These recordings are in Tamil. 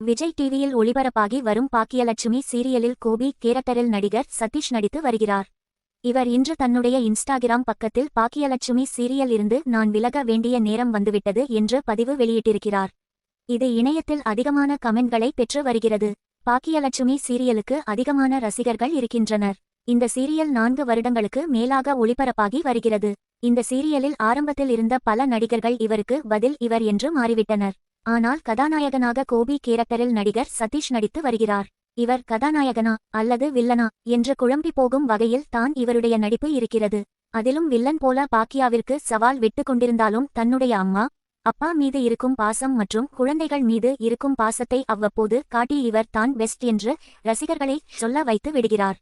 விஜய் டிவியில் ஒளிபரப்பாகி வரும் பாக்கியலட்சுமி சீரியலில் கோபி கேரக்டரில் நடிகர் சதீஷ் நடித்து வருகிறார். இவர் இன்று தன்னுடைய இன்ஸ்டாகிராம் பக்கத்தில் பாக்கியலட்சுமி சீரியல் இருந்து நான் விலக வேண்டிய நேரம் வந்துவிட்டது என்று பதிவு வெளியிட்டிருக்கிறார். இது இணையத்தில் அதிகமான கமெண்ட்களை பெற்று வருகிறது. பாக்கியலட்சுமி சீரியலுக்கு அதிகமான ரசிகர்கள் இருக்கின்றனர். இந்த சீரியல் நான்கு வருடங்களுக்கு மேலாக ஒளிபரப்பாகி வருகிறது. இந்த சீரியலில் ஆரம்பத்தில் இருந்த பல நடிகர்கள் இவருக்கு பதில் இவர் என்று மாறிவிட்டனர். ஆனால் கதாநாயகனாக கோபி கேரக்டரில் நடிகர் சதீஷ் நடித்து வருகிறார். இவர் கதாநாயகனா அல்லது வில்லனா என்று குழம்பி போகும் வகையில் தான் இவருடைய நடிப்பு இருக்கிறது. அதிலும் வில்லன் போல பாக்கியாவிற்கு சவால் விட்டு கொண்டிருந்தாலும் தன்னுடைய அம்மா அப்பா மீது இருக்கும் பாசம் மற்றும் குழந்தைகள் மீது இருக்கும் பாசத்தை அவ்வப்போது காட்டி இவர் தான் பெஸ்ட் என்று ரசிகர்களை சொல்ல வைத்து விடுகிறார்.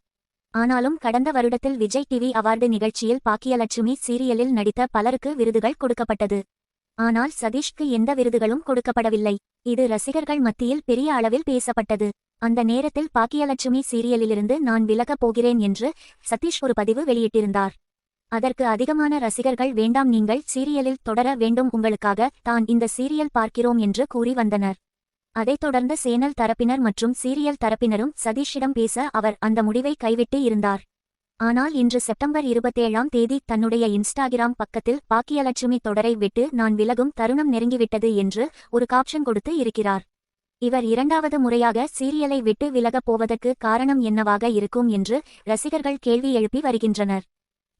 ஆனாலும் கடந்த வருடத்தில் விஜய் டிவி அவார்டு நிகழ்ச்சியில் பாக்கியலட்சுமி சீரியலில் நடித்த பலருக்கு விருதுகள் கொடுக்கப்பட்டது. ஆனால் சதீஷ்க்கு எந்த விருதுகளும் கொடுக்கப்படவில்லை. இது ரசிகர்கள் மத்தியில் பெரிய அளவில் பேசப்பட்டது. அந்த நேரத்தில் பாக்கியலட்சுமி சீரியலிலிருந்து நான் விலகப் போகிறேன் என்று சதீஷ் ஒரு பதிவு வெளியிட்டிருந்தார். அதற்கு அதிகமான ரசிகர்கள் வேண்டாம் நீங்கள் சீரியலில் தொடர வேண்டும் உங்களுக்காக தான் இந்த சீரியல் பார்க்கிறோம் என்று கூறி வந்தனர். அதைத் தொடர்ந்து சேனல் தரப்பினர் மற்றும் சீரியல் தரப்பினரும் சதீஷிடம் பேச அவர் அந்த முடிவை கைவிட்டு இருந்தார். ஆனால் இன்று செப்டம்பர் இருபத்தேழாம் தேதி தன்னுடைய இன்ஸ்டாகிராம் பக்கத்தில் பாக்கியலட்சுமி தொடரை விட்டு நான் விலகும் தருணம் நெருங்கிவிட்டது என்று ஒரு காப்ஷன் கொடுத்து இருக்கிறார். இவர் இரண்டாவது முறையாக சீரியலை விட்டு விலகப் போவதற்கு காரணம் என்னவாக இருக்கும் என்று ரசிகர்கள் கேள்வி எழுப்பி வருகின்றனர்.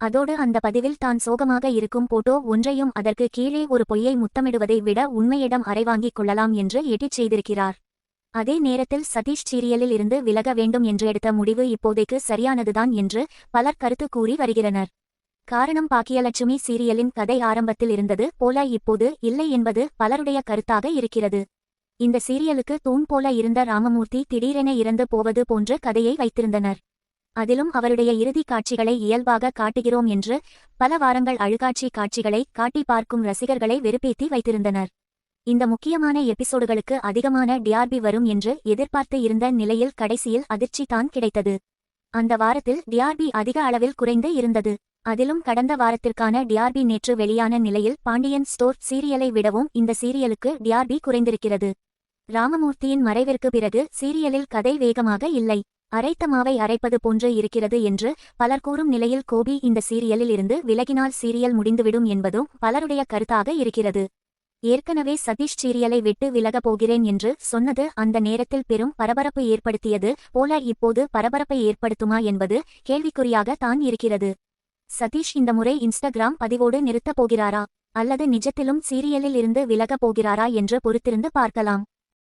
அதோடு அந்த பதிவில் தான் சோகமாக இருக்கும் போட்டோ ஒன்றையும் அதற்கு கீழே ஒரு பொய்யை முத்தமிடுவதை விட உண்மையிடம் அறைவாங்கிக் கொள்ளலாம் என்று எட்டிச் செய்திருக்கிறார். அதே நேரத்தில் சதீஷ் சீரியலில் இருந்து விலக வேண்டும் என்று எடுத்த முடிவு இப்போதைக்கு சரியானதுதான் என்று பலர் கருத்து கூறி வருகிறனர். காரணம் பாக்கியலட்சுமி சீரியலின் கதை ஆரம்பத்தில் இருந்தது போல இப்போது இல்லை என்பது பலருடைய கருத்தாக இருக்கிறது. இந்த சீரியலுக்கு தூண் போல இருந்த ராமமூர்த்தி திடீரென இறந்து போவது போன்ற கதையை வைத்திருந்தனர். அதிலும் அவருடைய இறுதி காட்சிகளை இயல்பாக காட்டுகிறோம் என்று பல வாரங்கள் அழுகாட்சி காட்சிகளை காட்டி பார்க்கும் ரசிகர்களை வெறுப்பேத்தி வைத்திருந்தனர். இந்த முக்கியமான எபிசோடுகளுக்கு அதிகமான டிஆர்பி வரும் என்று எதிர்பார்த்து இருந்த நிலையில் கடைசியில் அதிர்ச்சி தான் கிடைத்தது. அந்த வாரத்தில் டிஆர்பி அதிக அளவில் குறைந்து இருந்தது. அதிலும் கடந்த வாரத்திற்கான டிஆர்பி நேற்று வெளியான நிலையில் பாண்டியன் ஸ்டோர் சீரியலை விடவும் இந்த சீரியலுக்கு டிஆர்பி குறைந்திருக்கிறது. ராமமூர்த்தியின் மறைவிற்கு பிறகு சீரியலில் கதை வேகமாக இல்லை. அரைத்த மாவை அரைப்பது போன்று இருக்கிறது என்று பலர் கூறும் நிலையில் கோபி இந்த சீரியலில் இருந்து விலகினால் சீரியல் முடிந்துவிடும் என்பதும் பலருடைய கருத்தாக இருக்கிறது. ஏற்கனவே சதீஷ் சீரியலை விட்டு விலகப் போகிறேன் என்று சொன்னது அந்த நேரத்தில் பெரும் பரபரப்பு ஏற்படுத்தியது. போல இப்போது பரபரப்பை ஏற்படுத்துமா என்பது கேள்விக்குறியாக தான் இருக்கிறது. சதீஷ் இந்த முறை இன்ஸ்டாகிராம் பதிவோடு நிறுத்தப் போகிறாரா? அல்லது நிஜத்திலும் சீரியலில் இருந்து விலகப் போகிறாரா என்று பொறுத்திருந்து பார்க்கலாம்.